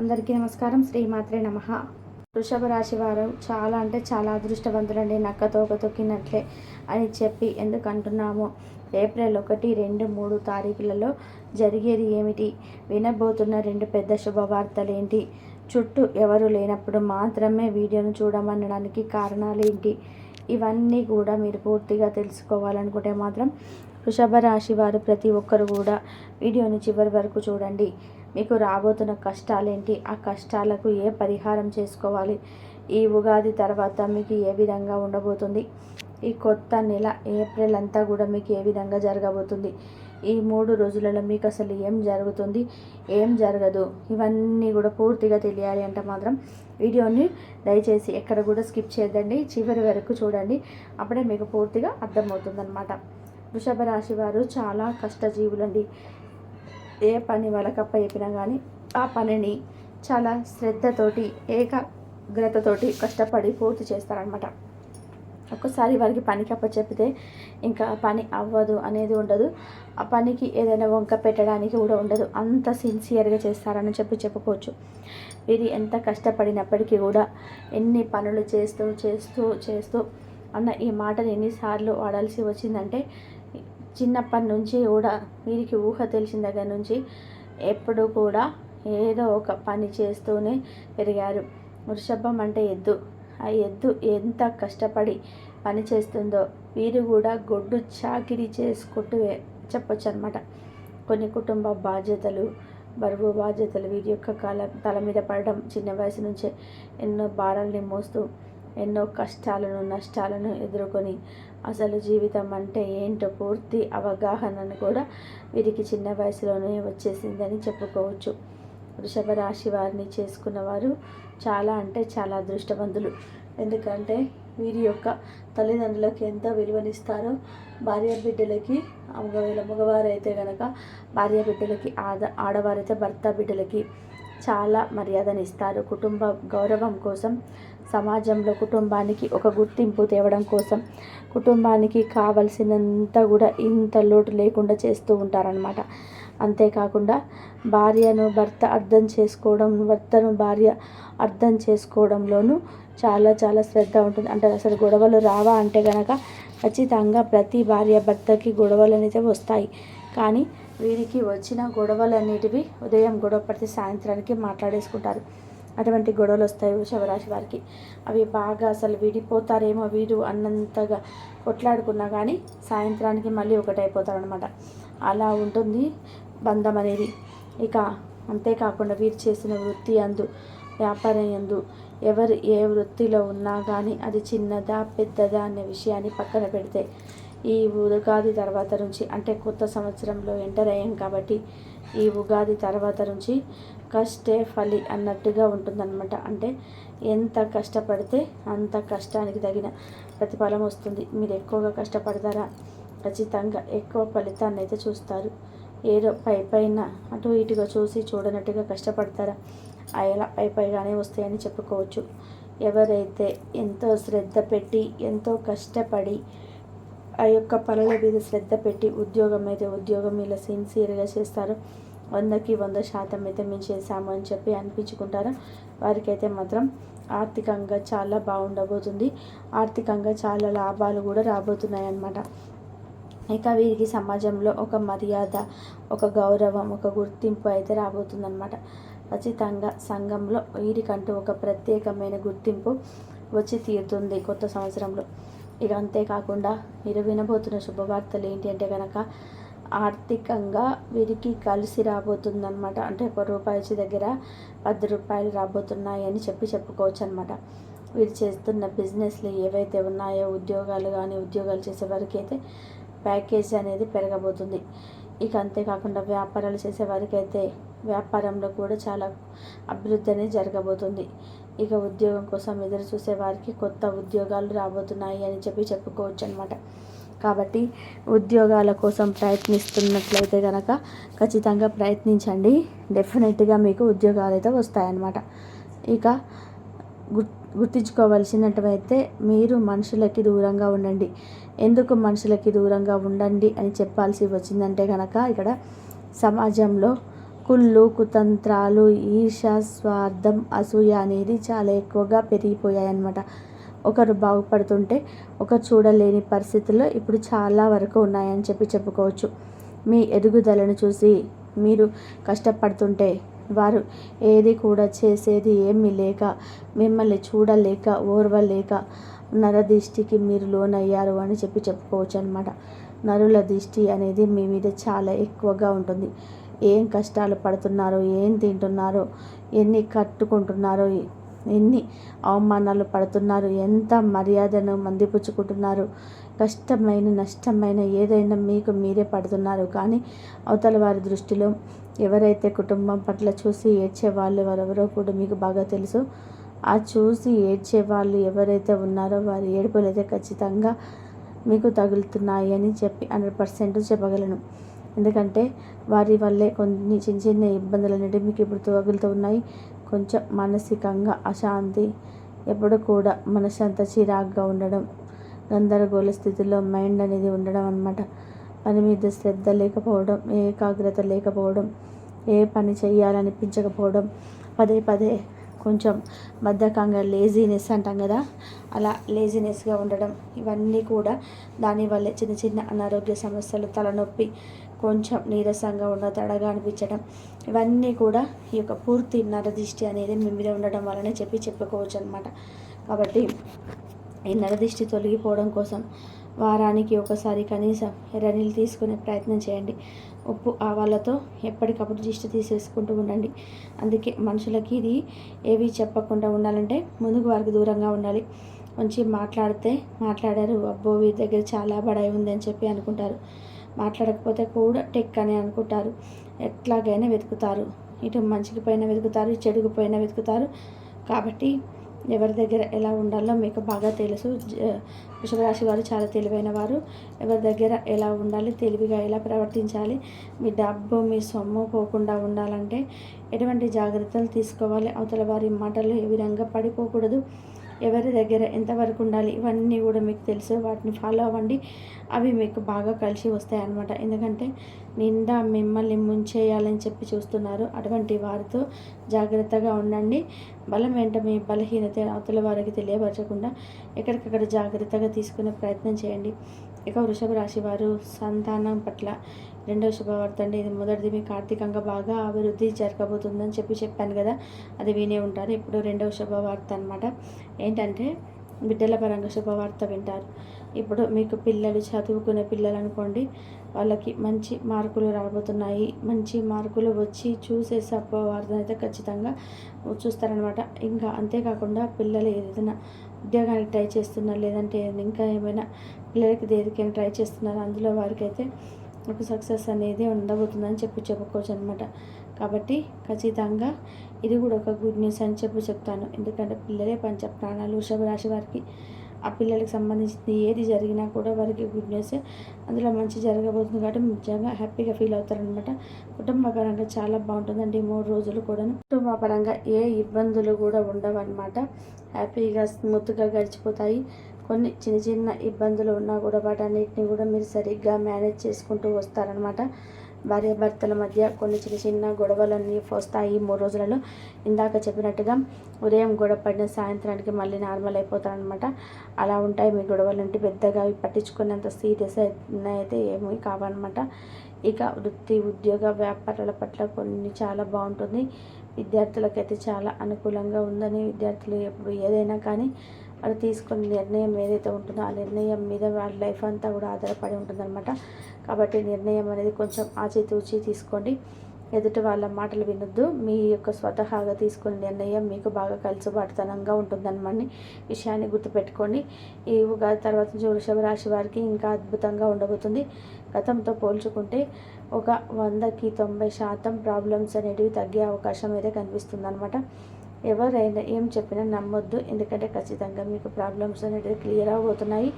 అందరికీ నమస్కారం. శ్రీమాత్రే నమ. వృషభ రాశి వారు చాలా అంటే చాలా అదృష్టవంతులండి. నక్క తోక తొక్కినట్లే అని చెప్పి ఎందుకంటున్నాము? ఏప్రిల్ ఒకటి రెండు మూడు తారీఖులలో జరిగేది ఏమిటి? వినబోతున్న రెండు పెద్ద శుభవార్తలు ఏంటి చుట్టూ ఎవరు లేనప్పుడు మాత్రమే వీడియోను చూడమనడానికి కారణాలు ఏంటి ఇవన్నీ కూడా మీరు పూర్తిగా తెలుసుకోవాలనుకుంటే మాత్రం వృషభ రాశి వారు ప్రతి ఒక్కరు కూడా వీడియోని చివరి వరకు చూడండి. మీకు రాబోతున్న కష్టాలేంటి? ఆ కష్టాలకు ఏ పరిహారం చేసుకోవాలి? ఈ ఉగాది తర్వాత మీకు ఏ విధంగా ఉండబోతుంది? ఈ కొత్త నెల ఏప్రిల్ అంతా కూడా మీకు ఏ విధంగా జరగబోతుంది? ఈ మూడు రోజులలో మీకు అసలు ఏం జరుగుతుంది? ఏం జరగదు? ఇవన్నీ కూడా పూర్తిగా తెలియాలి అంటే మాత్రం వీడియోని దయచేసి ఎక్కడ కూడా స్కిప్ చేయదండి చివరి వరకు చూడండి. అప్పుడే మీకు పూర్తిగా అర్థమవుతుందన్నమాట. వృషభ రాశి వారు చాలా కష్టజీవులండి. ఏ పని వాళ్ళకి చెప్పినా కానీ ఆ పనిని చాలా శ్రద్ధతోటి ఏకాగ్రతతోటి కష్టపడి పూర్తి చేస్తారనమాట ఒక్కసారి వారికి పనికి అప్పచెప్పితే ఇంకా పని అవ్వదు అనేది ఉండదు. ఆ పనికి ఏదైనా వంక పెట్టడానికి కూడా ఉండదు. అంత సిన్సియర్గా చేస్తారని చెప్పి చెప్పుకోవచ్చు. వీరి ఎంత కష్టపడినప్పటికీ కూడా ఎన్ని పనులు చేస్తూ చేస్తూ చేస్తూ అన్న ఈ మాటను ఎన్నిసార్లు వాడాల్సి వచ్చిందంటే చిన్నప్పటి నుంచి కూడా వీరికి ఊహ తెలిసిన దగ్గర నుంచి ఎప్పుడు కూడా ఏదో ఒక పని చేస్తూనే పెరిగారు. వృషభం అంటే ఎద్దు. ఆ ఎద్దు ఎంత కష్టపడి పని చేస్తుందో వీరు కూడా గొడ్డు చాకిరీ చేసుకుంటూ చెప్పొచ్చు అనమాట కొన్ని కుటుంబ బాధ్యతలు బరువు బాధ్యతలు వీరి యొక్క కాల తల మీద పడడం చిన్న వయసు నుంచే ఎన్నో భారాల్ని మోస్తూ ఎన్నో కష్టాలను నష్టాలను ఎదుర్కొని అసలు జీవితం అంటే ఏంటో పూర్తి అవగాహనను కూడా వీరికి చిన్న వయసులోనే వచ్చేసిందని చెప్పుకోవచ్చు. వృషభ రాశి వారిని చేసుకున్న వారు చాలా అంటే చాలా అదృష్టవంతులు. ఎందుకంటే వీరి యొక్క తల్లిదండ్రులకు ఎంత విలువనిస్తారో భార్య బిడ్డలకి ఒకవేళ మగవారైతే కనుక భార్య బిడ్డలకి ఆద ఆడవారైతే భర్త బిడ్డలకి చాలా మర్యాదనిస్తారు. కుటుంబ గౌరవం కోసం సమాజంలో కుటుంబానికి ఒక గుర్తింపు తేవడం కోసం కుటుంబానికి కావలసినంత కూడా ఇంత లోటు లేకుండా చేస్తూ ఉంటారనమాట అంతేకాకుండా భార్యను భర్త అర్థం చేసుకోవడం భర్తను భార్య అర్థం చేసుకోవడంలోనూ చాలా చాలా శ్రద్ధ ఉంటుంది. అంటే అసలు గొడవలు రావా అంటే కనుక ఖచ్చితంగా ప్రతి భార్య భర్తకి గొడవలు అనేది వస్తాయి. కానీ వీరికి వచ్చిన గొడవలన్నిటివి ఉదయం గొడవ పడితే సాయంత్రానికి మాట్లాడేసుకుంటారు. అటువంటి గొడవలు వస్తాయి వృషభరాశి వారికి. అవి బాగా అసలు విడిపోతారేమో వీరు అన్నంతగా కొట్లాడుకున్నా కానీ సాయంత్రానికి మళ్ళీ ఒకటైపోతారనమాట అలా ఉంటుంది బంధం అనేది. ఇక అంతేకాకుండా వీరు చేసిన వృత్తి అందు వ్యాపారం ఎందు ఎవరు ఏ వృత్తిలో ఉన్నా కానీ అది చిన్నదా పెద్దదా అనే విషయాన్ని పక్కన పెడితే ఈ ఉగాది తర్వాత నుంచి అంటే కొత్త సంవత్సరంలో ఎంటర్ అయ్యాం కాబట్టి ఈ ఉగాది తర్వాత నుంచి కష్టే ఫలి అన్నట్టుగా ఉంటుందన్నమాట. అంటే ఎంత కష్టపడితే అంత కష్టానికి తగిన ప్రతిఫలం వస్తుంది. మీరు ఎక్కువగా కష్టపడతారా? ఖచ్చితంగా ఎక్కువ ఫలితాన్ని అయితే చూస్తారు. ఏదో పై పైన అటు ఇటుగా చూసి చూడనట్టుగా కష్టపడతారా? అలా పై పైగానే వస్తాయని చెప్పుకోవచ్చు. ఎవరైతే ఎంతో శ్రద్ధ పెట్టి ఎంతో కష్టపడి ఆ యొక్క పనుల మీద శ్రద్ధ పెట్టి ఉద్యోగం అయితే ఉద్యోగం ఇలా సిన్సియర్గా చేస్తారు. వందకి వంద శాతం అయితే మేము చేశాము అని చెప్పి అనిపించుకుంటారు. వారికైతే మాత్రం ఆర్థికంగా చాలా బాగుండబోతుంది. ఆర్థికంగా చాలా లాభాలు కూడా రాబోతున్నాయి అన్నమాట ఇక వీరికి సమాజంలో ఒక మర్యాద ఒక గౌరవం ఒక గుర్తింపు అయితే రాబోతుందన్నమాట. ఖచ్చితంగా సంఘంలో వీరికంటూ ఒక ప్రత్యేకమైన గుర్తింపు వచ్చి తీరుతుంది కొత్త సంవత్సరంలో. ఇక అంతేకాకుండా మీరు వినబోతున్న శుభవార్తలు ఏంటి అంటే కనుక ఆర్థికంగా వీరికి కలిసి రాబోతుందన్నమాట. అంటే ఒక రూపాయి వచ్చి దగ్గర పది రూపాయలు రాబోతున్నాయి అని చెప్పి చెప్పుకోవచ్చు అనమాట వీరు చేస్తున్న బిజినెస్లు ఏవైతే ఉన్నాయో ఉద్యోగాలు కానీ ఉద్యోగాలు చేసే వారికి అయితే ప్యాకేజ్ అనేది పెరగబోతుంది. ఇక అంతేకాకుండా వ్యాపారాలు చేసే వారికి అయితే వ్యాపారంలో కూడా చాలా అభివృద్ధి అనేది జరగబోతుంది. ఇక ఉద్యోగం కోసం ఎదురు చూసే వారికి కొత్త ఉద్యోగాలు రాబోతున్నాయి అని చెప్పి చెప్పుకోవచ్చు అనమాట కాబట్టి ఉద్యోగాల కోసం ప్రయత్నిస్తున్నట్లయితే కనుక ఖచ్చితంగా ప్రయత్నించండి. డెఫినెట్గా మీకు ఉద్యోగాలు అయితే వస్తాయన్నమాట. ఇక గుర్ మీరు మనుషులకి దూరంగా ఉండండి. ఎందుకు మనుషులకి దూరంగా ఉండండి అని చెప్పాల్సి వచ్చిందంటే కనుక ఇక్కడ సమాజంలో కుళ్ళు కుతంత్రాలు ఈర్ష స్వార్థం అసూయ అనేది చాలా ఎక్కువగా పెరిగిపోయాయి అన్నమాట ఒకరు బాగుపడుతుంటే ఒకరు చూడలేని పరిస్థితుల్లో ఇప్పుడు చాలా వరకు ఉన్నాయని చెప్పి చెప్పుకోవచ్చు. మీ ఎదుగుదలను చూసి మీరు కష్టపడుతుంటే వారు ఏది కూడా చేసేది ఏమీ లేక మిమ్మల్ని చూడలేక ఓర్వలేక నరదిష్టికి మీరు లోనయ్యారు అని చెప్పి చెప్పుకోవచ్చు అనమాట నరుల దిష్టి అనేది మీ మీద చాలా ఎక్కువగా ఉంటుంది. ఏం కష్టాలు పడుతున్నారో ఏం తింటున్నారో ఎన్ని కట్టుకుంటున్నారో ఎన్ని అవమానాలు పడుతున్నారు ఎంత మర్యాదను మందిపుచ్చుకుంటున్నారు కష్టమైన నష్టమైన ఏదైనా మీకు మీరే పడుతున్నారు. కానీ అవతల వారి దృష్టిలో ఎవరైతే కుటుంబం పట్ల చూసి ఏడ్చే వాళ్ళు ఎవరెవరో కూడా మీకు బాగా తెలుసు. ఆ చూసి ఏడ్చే వాళ్ళు ఎవరైతే ఉన్నారో వారి ఏడుపులు అయితే ఖచ్చితంగా మీకు తగులుతున్నాయి అని చెప్పి హండ్రెడ్ పర్సెంట్ చెప్పగలను. ఎందుకంటే వారి వల్లే కొన్ని చిన్న చిన్న ఇబ్బందులు అనేవి మీకు ఇప్పుడు తగులుతూ ఉన్నాయి. కొంచెం మానసికంగా అశాంతి ఎప్పుడు కూడా మనసు అంతా చిరాగ్గా ఉండడం గందరగోళ స్థితిలో మైండ్ అనేది ఉండడం అనమాట పని మీద శ్రద్ధ లేకపోవడం ఏకాగ్రత లేకపోవడం ఏ పని చేయాలనిపించకపోవడం పదే పదే కొంచెం బద్ధకంగా లేజీనెస్ అంటాం కదా అలా లేజీనెస్గా ఉండడం ఇవన్నీ కూడా దానివల్లే చిన్న చిన్న అనారోగ్య సమస్యలు తలనొప్పి కొంచెం నీరసంగా ఉన్న తడగా అనిపించడం ఇవన్నీ కూడా ఈ యొక్క పూర్తి నరదిష్టి అనేది మీ మీద ఉండడం వలనే చెప్పి చెప్పుకోవచ్చు అనమాట కాబట్టి ఈ నరదిష్టి తొలగిపోవడం కోసం వారానికి ఒకసారి కనీసం ఎర్రనీళ్ళు తీసుకునే ప్రయత్నం చేయండి. ఉప్పు ఆవాలతో ఎప్పటికప్పుడు దిష్టి తీసేసుకుంటూ ఉండండి. అందుకే మనుషులకి ఇది ఏవి చెప్పకుండా ఉండాలంటే ముందుకు వారికి దూరంగా ఉండాలి. మంచి మాట్లాడితే మాట్లాడారు అబ్బో వీరి దగ్గర చాలా బడాయి ఉంది అని చెప్పి అనుకుంటారు. మాట్లాడకపోతే కూడా టెక్ అని అనుకుంటారు. ఎట్లాగైనా వెతుకుతారు. ఇటు మంచికి పైన వెతుకుతారు చెడుకు పైన వెతుకుతారు. కాబట్టి ఎవరి దగ్గర ఎలా ఉండాలో మీకు బాగా తెలుసు. వృషభరాశి వారు చాలా తెలివైన వారు. ఎవరి దగ్గర ఎలా ఉండాలి తెలివిగా ఎలా ప్రవర్తించాలి మీ డబ్బు మీ సొమ్ము పోకుండా ఉండాలంటే ఎటువంటి జాగ్రత్తలు తీసుకోవాలి అవతల వారి మాటలు ఏ విధంగా పడిపోకూడదు. ఎవరి దగ్గర ఎంతవరకు ఉండాలి ఇవన్నీ కూడా మీకు తెలుసు. వాటిని ఫాలో అవ్వండి. అవి మీకు బాగా కలిసి వస్తాయి అన్నమాట. ఎందుకంటే నిండా మిమ్మల్ని ముంచేయాలని చెప్పి చూస్తున్నారు అటువంటి వారితో జాగ్రత్తగా ఉండండి. బలం వెంట మీ బలహీనత అవతల వారికి తెలియపరచకుండా ఎక్కడికక్కడ జాగ్రత్తగా తీసుకునే ప్రయత్నం చేయండి. ఇక వృషభ రాశి వారు సంతానం పట్ల రెండవ శుభవార్త అండి. ఇది మొదటిది. మీకు ఆర్థికంగా బాగా అభివృద్ధి జరగబోతుందని చెప్పి చెప్పాను కదా. అది వినే ఉంటారు. ఇప్పుడు రెండవ శుభవార్త అనమాట ఏంటంటే బిడ్డల పరంగా శుభవార్త వింటారు. ఇప్పుడు మీకు పిల్లలు చదువుకునే పిల్లలు అనుకోండి వాళ్ళకి మంచి మార్కులు రాబోతున్నాయి. మంచి మార్కులు వచ్చి చూసే శుభవార్త అయితే ఖచ్చితంగా చూస్తారనమాట ఇంకా అంతేకాకుండా పిల్లలు ఏదైనా ఉద్యోగానికి ట్రై చేస్తున్నారు లేదంటే ఇంకా ఏమైనా పిల్లలకి దేనికైనా ట్రై చేస్తున్నారు అందులో వారికైతే ఒక సక్సెస్ అనేది ఉండబోతుందని చెప్పి చెప్పుకోవచ్చు అనమాట కాబట్టి ఖచ్చితంగా ఇది కూడా ఒక గుడ్ న్యూస్ అని చెప్పి చెప్తాను. ఎందుకంటే పిల్లలే పంచ ప్రాణాలు వృషభ రాశి వారికి ఆ పిల్లలకి సంబంధించింది ఏది జరిగినా కూడా వారికి గుడ్ న్యూస్ అందులో మంచి జరగబోతుంది కాబట్టి నిజంగా హ్యాపీగా ఫీల్ అవుతారనమాట కుటుంబ పరంగా చాలా బాగుంటుందండి మూడు రోజులు కూడా కుటుంబ పరంగా ఏ ఇబ్బందులు కూడా ఉండవు అనమాట హ్యాపీగా స్మూత్గా గడిచిపోతాయి. కొన్ని చిన్న చిన్న ఇబ్బందులు ఉన్నా కూడా వాటన్నిటిని కూడా మీరు సరిగ్గా మేనేజ్ చేసుకుంటూ వస్తారనమాట భార్య భర్తల మధ్య కొన్ని చిన్న చిన్న గొడవలన్నీ వస్తాయి మూడు రోజులలో. ఇందాక చెప్పినట్టుగా ఉదయం గొడవ పడిన సాయంత్రానికి మళ్ళీ నార్మల్ అయిపోతారనమాట అలా ఉంటాయి మీ గొడవలు అంటే పెద్దగా పట్టించుకునేంత సీరియస్ అయితే ఏమీ కావనమాట ఇక వృత్తి ఉద్యోగ వ్యాపారాల పట్ల కొన్ని చాలా బాగుంటుంది. విద్యార్థులకైతే చాలా అనుకూలంగా ఉందని విద్యార్థులు ఎప్పుడు ఏదైనా కానీ వాళ్ళు తీసుకున్న నిర్ణయం ఏదైతే ఉంటుందో ఆ నిర్ణయం మీద వాళ్ళ లైఫ్ అంతా కూడా ఆధారపడి ఉంటుందన్నమాట. కాబట్టి నిర్ణయం అనేది కొంచెం ఆచితూచి తీసుకోండి. ఎదుటి వాళ్ళ మాటలు వినొద్దు. మీ యొక్క స్వతహాగా తీసుకునే నిర్ణయం మీకు బాగా కలిసిబాటుతనంగా ఉంటుందన్నమాట. విషయాన్ని గుర్తుపెట్టుకోండి. ఈ ఉగాది తర్వాత వృషభ రాశి వారికి ఇంకా అద్భుతంగా ఉండబోతుంది. గతంతో పోల్చుకుంటే ఒక వందకి తొంభై శాతం ప్రాబ్లమ్స్ అనేటివి తగ్గే అవకాశం అయితే కనిపిస్తుంది అనమాట ఎవరైనా ఏం చెప్పినా నమ్మొద్దు. ఎందుకంటే ఖచ్చితంగా మీకు ప్రాబ్లమ్స్ అనేటివి క్లియర్ అవబోతున్నాయి.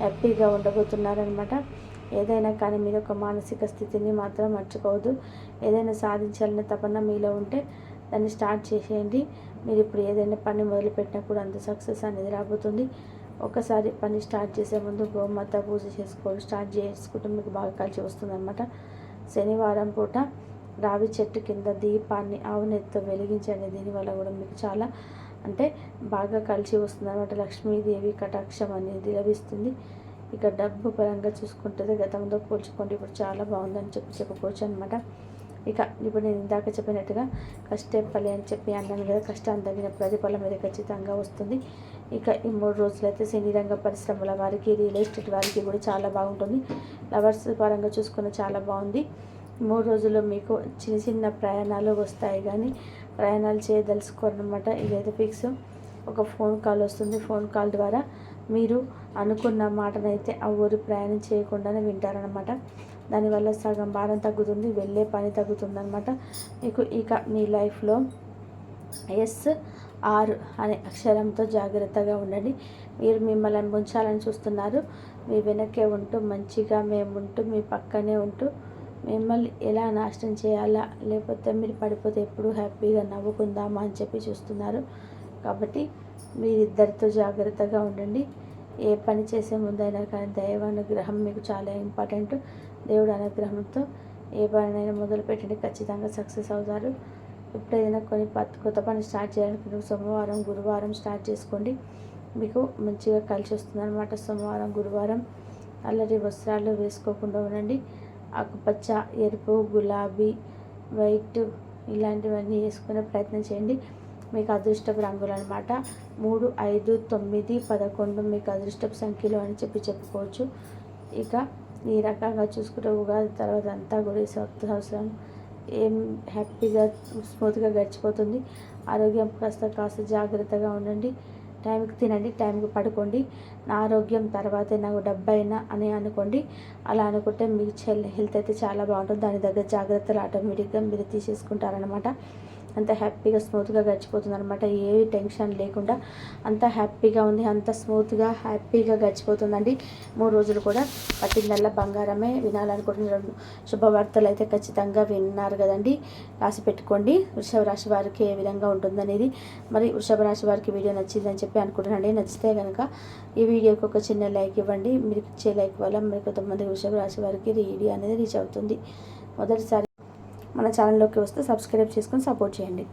హ్యాపీగా ఉండబోతున్నారనమాట ఏదైనా కానీ మీరు ఒక మానసిక స్థితిని మాత్రం మర్చిపోవద్దు. ఏదైనా సాధించాలనే తపన మీలో ఉంటే దాన్ని స్టార్ట్ చేసేయండి. మీరు ఇప్పుడు ఏదైనా పని మొదలుపెట్టినప్పుడు అంత సక్సెస్ అనేది రాబోతుంది. ఒకసారి పని స్టార్ట్ చేసే ముందు గోమాత పూజ చేసుకోవడం స్టార్ట్ చేసుకుంటే మీకు బాగా కలిసి వస్తుందన్నమాట. శనివారం పూట రావి చెట్టు కింద దీపాన్ని ఆవునెత్తో వెలిగించండి. దీనివల్ల కూడా మీకు చాలా అంటే బాగా కలిసి వస్తుంది అనమాట లక్ష్మీదేవి కటాక్షం అనేది లభిస్తుంది. ఇక డబ్బు పరంగా చూసుకుంటే గతంతో పోల్చుకుంటే ఇప్పుడు చాలా బాగుందని చెప్పి చెప్పుకోవచ్చు అనమాట ఇక ఇప్పుడు నేను ఇందాక చెప్పినట్టుగా కష్టే ఫలి అని చెప్పి అన్నాను కదా కష్టాన్ని తగిన ప్రతిఫలం మీద ఖచ్చితంగా వస్తుంది. ఇక ఈ మూడు రోజులైతే సినీ రంగ పరిశ్రమల వారికి రియల్ ఎస్టేట్ వారికి కూడా చాలా బాగుంటుంది. లవర్స్ పరంగా చూసుకున్న చాలా బాగుంది. మూడు రోజుల్లో మీకు చిన్న చిన్న ప్రయాణాలు వస్తాయి కానీ ప్రయాణాలు చేయదలుచుకోరనమాట ఇదైతే ఫిక్స్ ఒక ఫోన్ కాల్ వస్తుంది. ఫోన్ కాల్ ద్వారా మీరు అనుకున్న మాటనైతే ఆ ఊరు ప్రయాణం చేయకుండానే వింటారనమాట దానివల్ల సగం భారం తగ్గుతుంది వెళ్ళే పని తగ్గుతుందనమాట మీకు ఇక మీ లైఫ్లో ఎస్ ఆర్ అనే అక్షరంతో జాగ్రత్తగా ఉండండి. మీరు మిమ్మల్ని ఉంచాలని చూస్తున్నారు. మీ వెనకే ఉంటూ మంచిగా మేము ఉంటూ మీ పక్కనే ఉంటూ మిమ్మల్ని ఎలా నాశనం చేయాలా? లేకపోతే మీరు పడిపోతే ఎప్పుడు హ్యాపీగా నవ్వుకుందామా అని చెప్పి చూస్తున్నారు. కాబట్టి మీరిద్దరితో జాగ్రత్తగా ఉండండి. ఏ పని చేసే ముందైనా కానీ దైవానుగ్రహం మీకు చాలా ఇంపార్టెంట్. దేవుడు అనుగ్రహంతో ఏ పనైనా మొదలుపెట్టండి ఖచ్చితంగా సక్సెస్ అవుతారు. ఎప్పుడైనా కొన్ని కొత్త పని స్టార్ట్ చేయాలనుకుంటే సోమవారం గురువారం స్టార్ట్ చేసుకోండి. మీకు మంచిగా కలిసి వస్తుంది అనమాట సోమవారం గురువారం అల్లరి వస్త్రాలు వేసుకోకుండా ఉండండి. ఆకుపచ్చ ఎరుపు గులాబీ వైట్ ఇలాంటివన్నీ వేసుకునే ప్రయత్నం చేయండి. మీకు అదృష్టపు రంగులు అనమాట మూడు ఐదు తొమ్మిది పదకొండు మీకు అదృష్టపు సంఖ్యలు అని చెప్పి చెప్పుకోవచ్చు. ఇక ఈ రకంగా చూసుకుంటే ఉగాది తర్వాత అంతా కూడా ఈ సంవత్సరం ఏం హ్యాపీగా స్మూత్గా గడిచిపోతుంది. ఆరోగ్యం కాస్త కాస్త జాగ్రత్తగా ఉండండి. టైంకి తినండి టైంకి పడుకోండి. నా ఆరోగ్యం తర్వాతే నాకు డబ్బైనా అని అనుకోండి. అలా అనుకుంటే మీ హెల్త్ అయితే చాలా బాగుంటుంది. దాని దగ్గర జాగ్రత్తలు ఆటోమేటిక్గా మీరు తీసేసుకుంటారనమాట అంత హ్యాపీగా స్మూత్గా గడిచిపోతుంది అనమాట ఏ టెన్షన్ లేకుండా అంత హ్యాపీగా ఉంది అంత స్మూత్గా హ్యాపీగా గడిచిపోతుందండి. మూడు రోజులు కూడా పట్టిందల్లా బంగారమే వినాలనుకుంటున్న శుభవార్తలు అయితే ఖచ్చితంగా విన్నారు కదండి. రాసి పెట్టుకోండి. వృషభ రాశి వారికి ఏ విధంగా ఉంటుందనేది. మరి వృషభ రాశి వారికి వీడియో నచ్చిందని చెప్పి అనుకుంటున్నాండి నచ్చితే కనుక ఈ వీడియోకి ఒక చిన్న లైక్ ఇవ్వండి. మీరు ఇచ్చే లైక్ వల్ల మరి కొంతమంది వృషభ రాశి వారికి వీడియో అనేది రీచ్ అవుతుంది. మొదటిసారి మన ఛానల్లోకి వస్తే సబ్స్క్రైబ్ చేసుకొని సపోర్ట్ చేయండి.